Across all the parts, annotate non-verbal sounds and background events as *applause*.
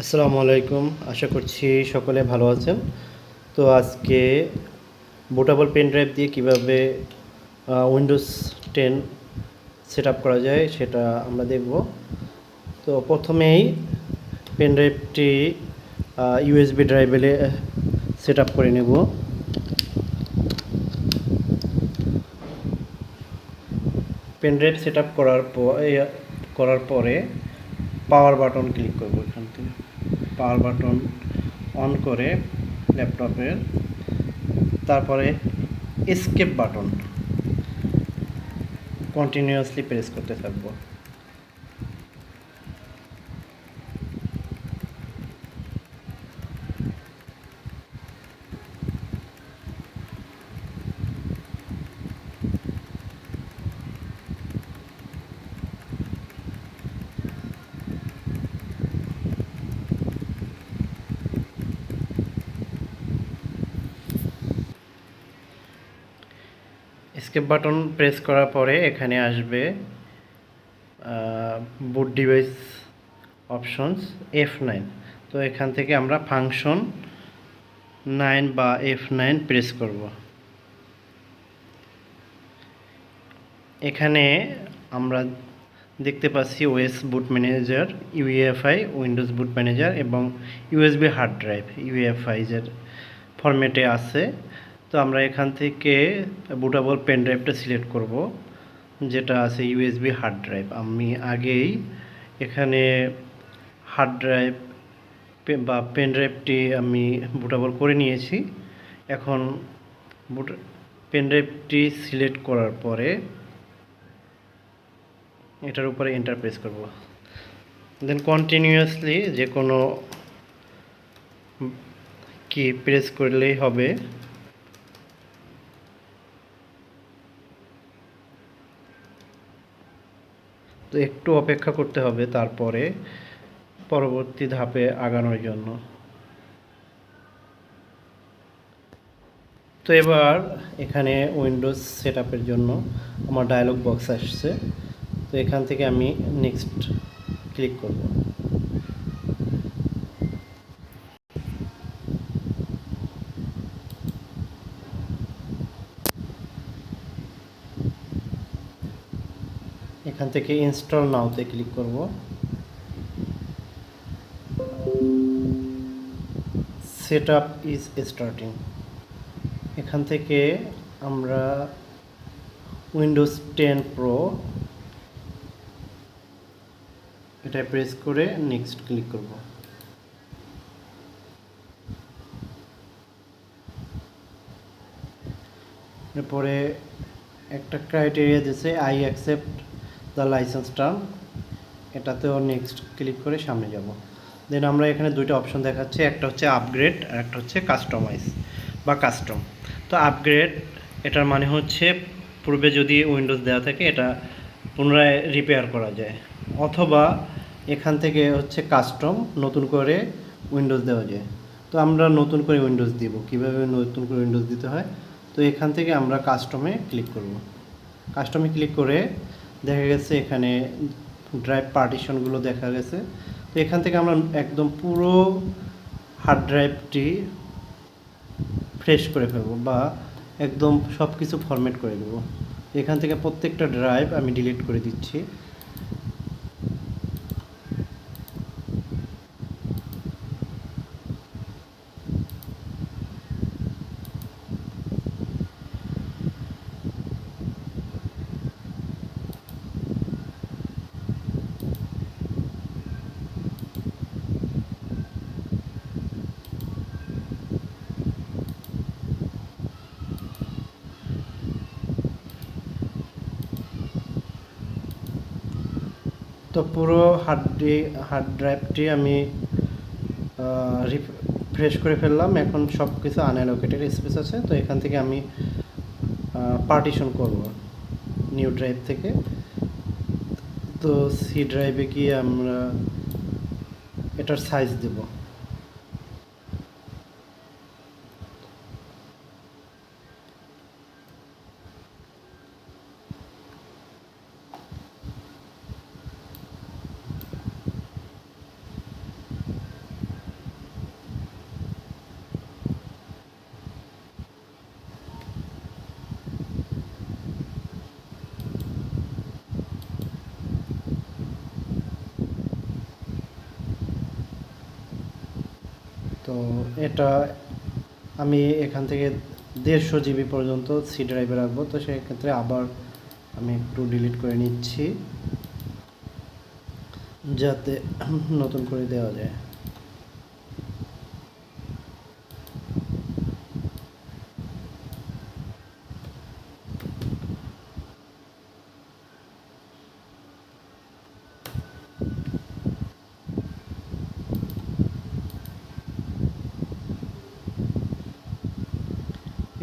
আসসালামু আলাইকুম। আশা করছি সকলে ভালো আছেন। তো আজকে বুটাবল পেন ড্রাইভ দিয়ে কীভাবে উইন্ডোজ টেন সেট করা যায় সেটা আমরা দেখব। তো প্রথমেই পেন ড্রাইভটি ইউএসবি ড্রাইভে সেট করে নেব। পেন ড্রাইভ সেট করার পর করার পরে পাওয়ার বাটন ক্লিক করব এখান থেকে। পাওয়ার বাটন অন করে ল্যাপটপের তারপরে এসকেপ বাটন কন্টিনিউয়াসলি প্রেস করতে থাকব। স্কেপ বাটন প্রেস করার পরে এখানে আসবে boot device options F nine তো এখান থেকে আমরা ফাংশন নাইন বা এফ নাইন প্রেস করব। এখানে আমরা দেখতে পাচ্ছি OS boot manager UEFI Windows boot manager এবং ইউএসবি হার্ড ড্রাইভ ইউএফআইজের ফরম্যাটে আছে। তো আমরা এখান থেকে বুটাবল পেন ড্রাইভটা সিলেক্ট করব, যেটা আছে ইউএসবি হার্ড ড্রাইভ আমি আগেই এখানে হার্ড ড্রাইভ বা পেন ড্রাইভটি আমি বুটাবল করে নিয়েছি। এখন বুট পেন ড্রাইভটি সিলেক্ট করার পরে এটার উপরে এন্টার প্রেস করব। দেন কন্টিনিউয়াসলি যে কোনো কি প্রেস করলেই হবে। তো একটু অপেক্ষা করতে হবে তারপরে পরবর্তী ধাপে আগানোর জন্য। তো এবার এখানে উইন্ডোজ সেট জন্য আমার ডায়লগ বক্স আসছে। তো এখান থেকে আমি নেক্সট ক্লিক করব। থেকে ইনস্টল নাওতে ক্লিক করব। সেট আপ ইজ স্টার্টিং এখান থেকে আমরা উইন্ডোজ টেন প্রো এটা প্রেস করে নেক্সট ক্লিক করব। এরপরে একটা ক্রাইটেরিয়া দিচ্ছে I accept the licence term এটাতেও নেক্সট ক্লিক করে সামনে যাব। দেন আমরা এখানে দুইটা অপশন দেখাচ্ছে, একটা হচ্ছে আপগ্রেড আর একটা হচ্ছে কাস্টমাইজ বা কাস্টম তো আপগ্রেড এটার মানে হচ্ছে পূর্বে যদি উইন্ডোজ দেওয়া থাকে, এটা পুনরায় রিপেয়ার করা যায়। অথবা এখান থেকে হচ্ছে কাস্টম নতুন করে উইন্ডোজ দেওয়া যায়। তো আমরা নতুন করে উইন্ডোজ দিব। কীভাবে নতুন করে উইন্ডোজ দিতে হয়? তো এখান থেকে আমরা কাস্টমে ক্লিক করব। কাস্টমে ক্লিক করে দেখা গেছে এখানে ড্রাইভ পার্টিশনগুলো দেখা গেছে। তো এখান থেকে আমরা একদম পুরো হার্ড ড্রাইভটি ফ্রেশ করে ফেলব বা একদম সব কিছু ফরম্যাট করে দেবো। এখান থেকে প্রত্যেকটা ড্রাইভ আমি ডিলিট করে দিচ্ছি। তো পুরো হার্ড হার্ড ড্রাইভটি আমি রিফ্রেশ করে ফেললাম। এখন সব কিছু আনঅ্যালোকেটেড স্পেস আছে। তো এখান থেকে আমি পার্টিশন করব নিউ ড্রাইভ থেকে। তো সি ড্রাইভে গিয়ে আমরা এটার সাইজ দেবো তো এটা আমি এখান থেকে দেড়শো জিবি পর্যন্ত সি ড্রাইভে রাখব, তো সেক্ষেত্রে আবার আমি একটু ডিলিট করে নিচ্ছি, যাতে নতুন করে দেওয়া যায়।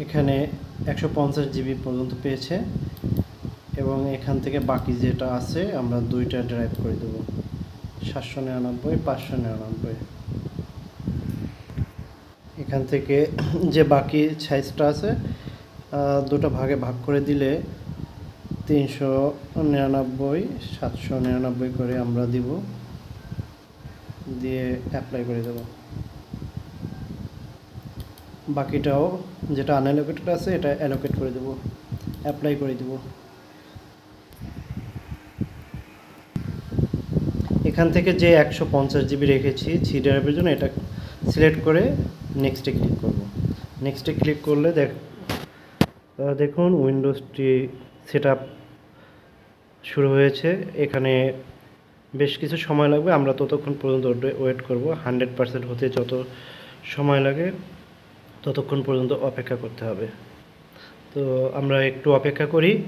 এখানে একশো পঞ্চাশ জিবি পর্যন্ত পেয়েছে এবং এখান থেকে বাকি যেটা আছে আমরা দুইটা ড্রাইভ করে দেবো। সাতশো নিরানব্বই, পাঁচশো নিরানব্বই। এখান থেকে *clears throat* যে বাকি সাইজটা আছে দুটো ভাগে ভাগ করে দিলে তিনশো নিরানব্বই, সাতশো নিরানব্বই করে আমরা দিব। দিয়ে অ্যাপ্লাই করে দেবো। বাকিটাও যেটা আনঅ্যালোকেটেড আছে, এটা অ্যালোকেট করে দেবো অ্যাপ্লাই করে দেবো। এখান থেকে যে একশো পঞ্চাশ জিবি রেখেছি সি জন্য এটা সিলেক্ট করে নেক্সটে ক্লিক করব। নেক্সটে ক্লিক করলে দেখ দেখুন উইন্ডোজটি সেট শুরু হয়েছে। এখানে বেশ কিছু সময় লাগবে, আমরা ততক্ষণ পর্যন্ত ওয়েট করব। হান্ড্রেড পার্সেন্ট হতে যত সময় লাগে। ততক্ষণ পর্যন্ত অপেক্ষা করতে হবে। তো আমরা একটু অপেক্ষা করি।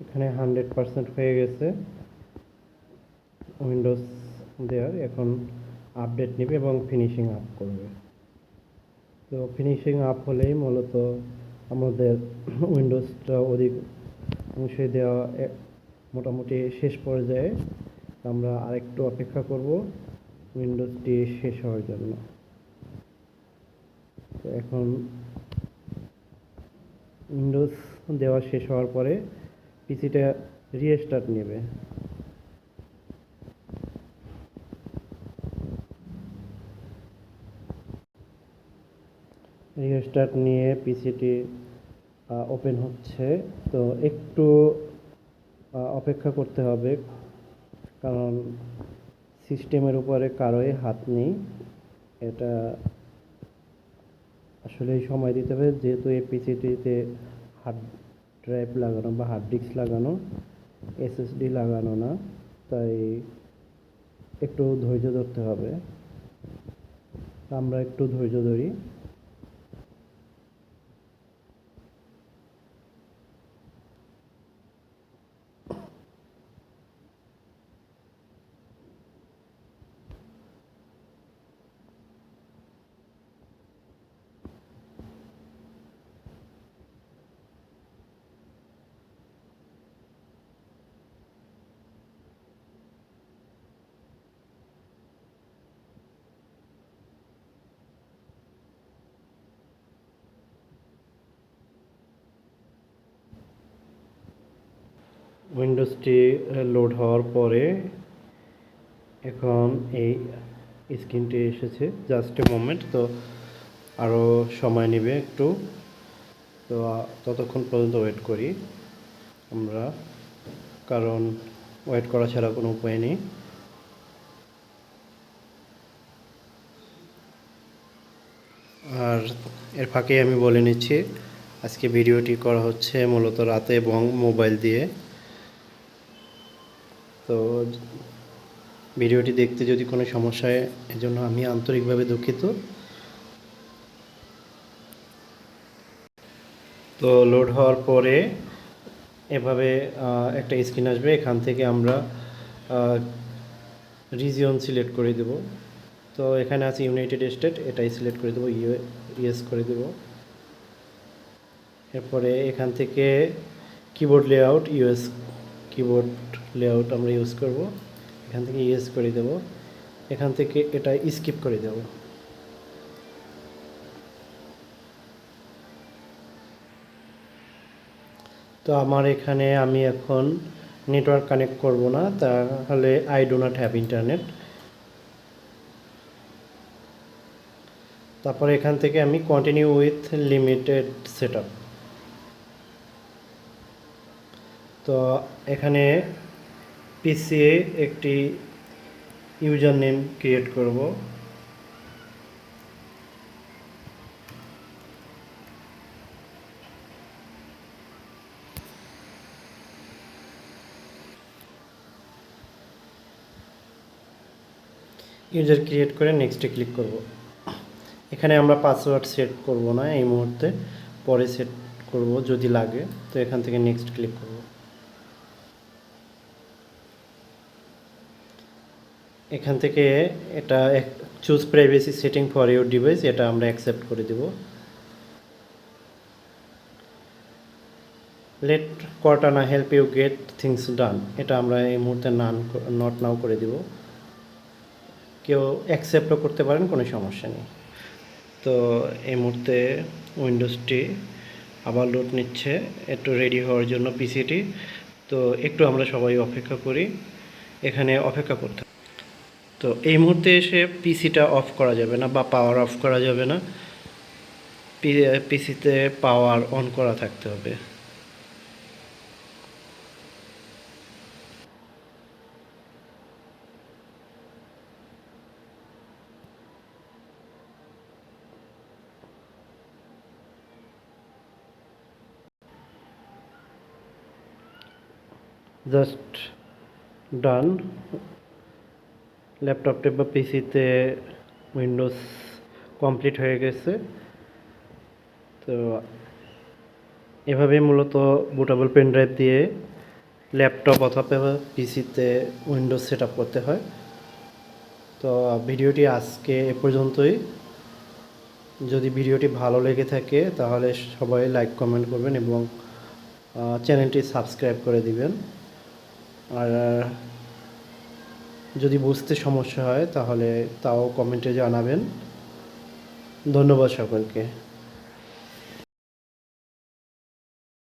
এখানে হান্ড্রেড পার্সেন্ট হয়ে গেছে। উইন্ডোজ দেওয়ার এখন আপডেট নেবে এবং ফিনিশিং আপ করবে। তো ফিনিশিং আপ হলেই মূলত আমাদের উইন্ডোজটা অধিক অংশে দেওয়া মোটামুটি শেষ পর্যায়ে। আমরা আরেকটু অপেক্ষা করব। উইন্ডোজটি শেষ হওয়ার জন্য। তো এখন উইন্ডোজ দেওয়া শেষ হওয়ার পরে পিসিটা রিস্টার্ট নেবে। রিস্টার্ট নিয়ে পিসিটি ওপেন হচ্ছে। তো একটু অপেক্ষা করতে হবে, কারণ সিস্টেমের উপরে কারোই হাত নেই। এটা আসলে সময় দিতে হবে, যেহেতু এই পিসিটিতে হার্ড ড্রাইভ লাগানো বা হার্ড ডিস্ক লাগানো এসএসডি লাগানো না, তাই একটু ধৈর্য ধরতে হবে। আমরা একটু ধৈর্য ধরি। উইন্ডোজটি লোড হওয়ার পরে এখন এই স্ক্রিনটি এসেছে জাস্ট এ মোমেন্ট তো আরও সময় নেবে একটু। তো ততক্ষণ পর্যন্ত ওয়েট করি আমরা, কারণ ওয়েট করা ছাড়া কোনো উপায় নেই। আর এর ফাঁকে আমি বলে নিচ্ছি, আজকে ভিডিওটি করা হচ্ছে মূলত রাতে এবং মোবাইল দিয়ে। তো ভিডিওটি দেখতে যদি কোনো সমস্যা হয়, এজন্য আমি আন্তরিকভাবে দুঃখিত। তো লোড হওয়ার পরে এভাবে একটা স্ক্রিন আসবে। এখান থেকে আমরা রিজিয়ন সিলেক্ট করে দেব। তো এখানে আছে ইউনাইটেড স্টেট এটাই সিলেক্ট করে দেবো ইউএস করে দেব। এরপরে এখান থেকে keyboard layout US keyboard layout আমরা ইউজ করব, এখান থেকে ইউএস করে দেব, এখান থেকে এটা স্কিপ করে দেব। তো আমার এখানে আমি এখন নেটওয়ার্ক কানেক্ট করব না, তাহলে I do not have internet তারপর এখান থেকে আমি কন্টিনিউ উইথ লিমিটেড সেট তো এখানে পিসিএ একটি ইউজার নেম ক্রিয়েট করব। ইউজার ক্রিয়েট করে নেক্সটে ক্লিক করব। এখানে আমরা পাসওয়ার্ড সেট করব না, এই মুহূর্তে পরে সেট করব যদি লাগে, তো এখান থেকে নেক্সট ক্লিক করব। এখান থেকে এটা choose privacy setting for your device এটা আমরা অ্যাকসেপ্ট করে দেব। Let Cortana help you get things done এটা আমরা এই মুহূর্তে নান নট নাও করে দিব। কেউ অ্যাকসেপ্টও করতে পারেন, কোনো সমস্যা নেই। তো এই মুহূর্তে উইন্ডোজটি আবার লোড নিচ্ছে, একটু রেডি হওয়ার জন্য পিসিটি তো একটু আমরা সবাই অপেক্ষা করি, এখানে অপেক্ষা করতে। তো এই মুহূর্তে এসে পিসিটা অফ করা যাবে না বা পাওয়ার অফ করা যাবে না। পিসিতে পাওয়ার অন করা থাকতে হবে। জাস্ট ডান ল্যাপটপটে বা পিসিতে উইন্ডোজ কমপ্লিট হয়ে গেছে। তো এভাবে মূলত বুটেবল পেন ড্রাইভ দিয়ে ল্যাপটপ অথবা পিসিতে উইন্ডোজ সেট করতে হয়। তো ভিডিওটি আজকে এ পর্যন্তই। যদি ভিডিওটি ভালো লেগে থাকে তাহলে সবাই লাইক কমেন্ট করবেন এবং চ্যানেলটি সাবস্ক্রাইব করে দিবেন। আর যদি বুঝতে সমস্যা হয় তাহলে তাও কমেন্টে জানাবেন। ধন্যবাদ সকলকে।